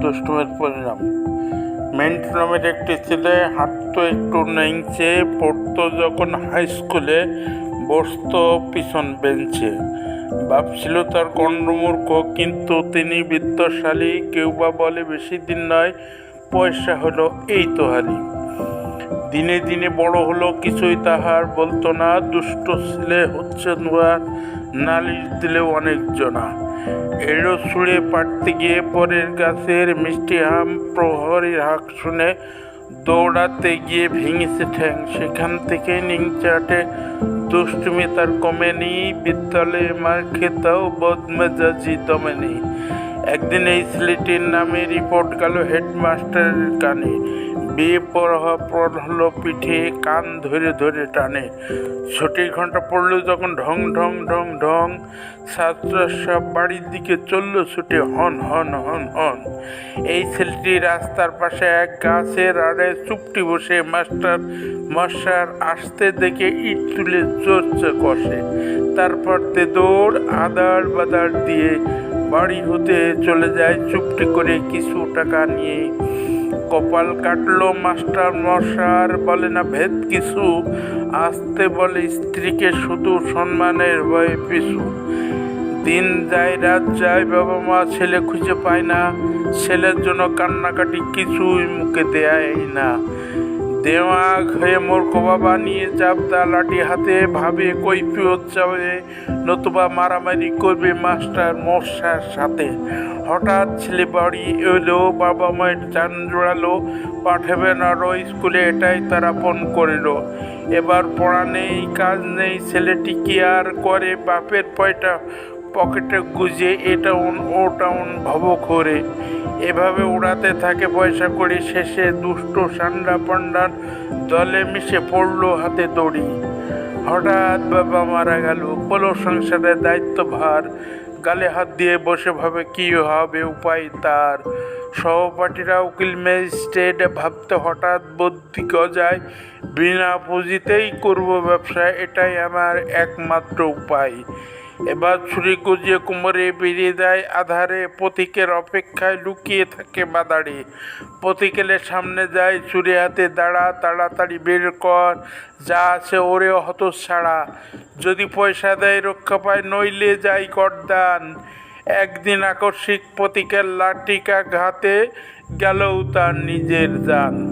দুষ্টুমের পরিণাম। মেন্টু নামের একটি ছেলে হাঁটতো একটু নেংচে পড়তো যখন হাই স্কুলে বসতো পিছন বেঞ্চে ভাবছিল তার কণ্ডমূর্খ কিন্তু তিনি বিত্তশালী কেউ বা বলে বেশি দিন নয়, পয়সা হলো এই তো হারি দিনে দিনে বড় হলো, কিছুই তাহার বলতো না। দুষ্ট ছেলে হচ্ছে নালিশ দিলেও অনেক জনা। এড়ো ছুঁড়ে পাড়তে গিয়ে পরের গাছের মিষ্টি হাম প্রহরীর হাঁক শুনে দৌড়াতে গিয়ে ভেঙেছে ঠ্যাং। সেখান থেকে নিংচাটে দুষ্টুমি তার কমেনি, বিদ্যালয়ে মার খেতাও বদমেজাজি দমেনি। একদিন এই ছেলেটির নামে রিপোর্ট গেল হেডমাস্টারের কানে। পড়া পড়ল পিঠে কান ধরে ধরে টানে। ছুটির ঘণ্টা পড়ল যখন ঢং ঢং ঢং ঢং। ছাত্ররা সব বাড়ির দিকে চলল ছুটে হন হন হন হন। এই ছেলেটি রাস্তার পাশে এক গাছের আড়ে চুপটি বসে মাস্টার মশার আসতে দেখে ইট তুলে জোরছে কষে। তারপর তে দৌড়, আদার বাদার দিয়ে বাড়ি হতে চলে যায়। চুপটি করে কিছু টাকা নিয়ে কপাল কাটলো মাস্টার মশার বলে না ভেদ কিছু? আসতে বলে, স্ত্রীকে শুধু সম্মানের ভয়ে পিছু। দিন যায়, রাত যায়, বাবা মা ছেলে খুঁজে পায় না। ছেলের জন্য কান্নাকাটি কিছুই মুখে দেয় না। দেওয়াগ হয়ে মূর্খ বাবা নিয়ে চাপদা লাঠি হাতে ভাবে কৈফিয়ত যাবে নতুবা মারামারি করবে মাস্টার মশার সাথে। হঠাৎ ছেলে বাড়ি এলো, বাবা মায়ের চান জোড়ালো, পাঠাবে না আরও স্কুলে, এটাই তারা ফোন করিল। এবার পড়া নেই, কাজ নেই, ছেলেটি কি আর করে, বাপের পয়টা পকেটে গুজে এটা উন, ওটা উন, ভব করে। এভাবে উড়াতে থাকে পয়সা করে। শেষে দুষ্ট সান্ডা পান্ডার দলে মিশে পড়ল হাতে দড়ি। হঠাৎ বাবা মারা গেল। পোলো সংসারের দায়িত্ব ভার। গালে হাত দিয়ে বসে ভাবে কি হবে উপায় তার। সহপাঠীরা উকিল ম্যাজিস্ট্রেট ভাবতে হঠাৎ বুদ্ধি গজায়, বিনা পুঁজিতেই করব ব্যবসা, এটাই আমার একমাত্র উপায়। এবার ছুরি গুজিয়ে কোমরে বেরিয়ে দেয় আধারে। পথিকের অপেক্ষায় লুকিয়ে থাকে বাদাড়ি পথিকেলের সামনে যায় চুরি হাতে দাঁড়া, তাড়াতাড়ি বের কর। যা আছে ওরে হত ছাড়া যদি পয়সা দেয়, রক্ষা পায়, নইলে যাই করদান একদিন আকস্মিক পথিকের লাঠিকা ঘাতে গেলও তার নিজের যান।